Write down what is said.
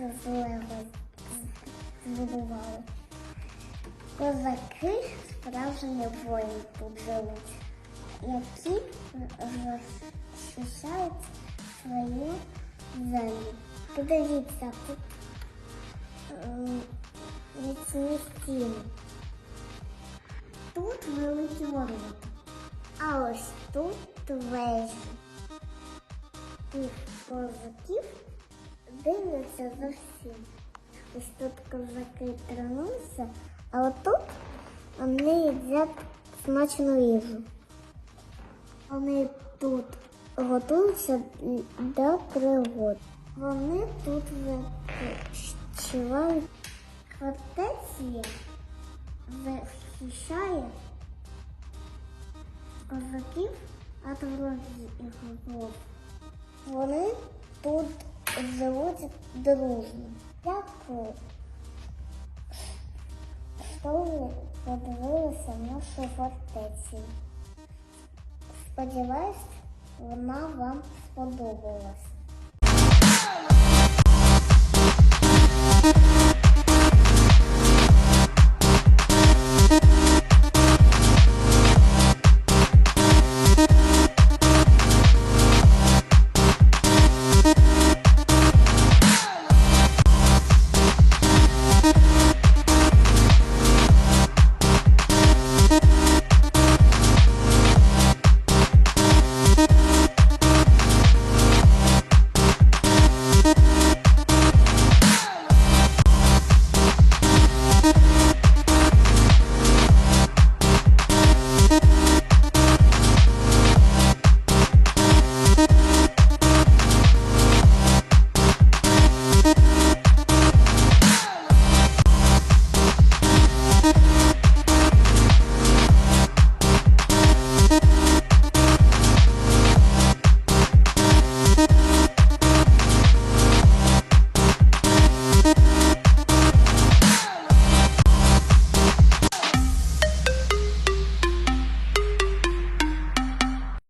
з збудували. Козаки справжні воїни тут живуть, які захищають свою землю. Подивіться, тут міцні стіни. Тут великі ворота, а ось тут вежі. тих козаків дивляться за всім. Ось тут козаки тренуються, а отут вони їдять смачну їжу. Вони тут готуються до пригод. Вони тут відпочивають. Фортеція захищає козаків від ворогів. Вони тут живуть дружно. Дякую, що ви подивилися нашу фортецю. Сподіваюсь, вона вам сподобалась.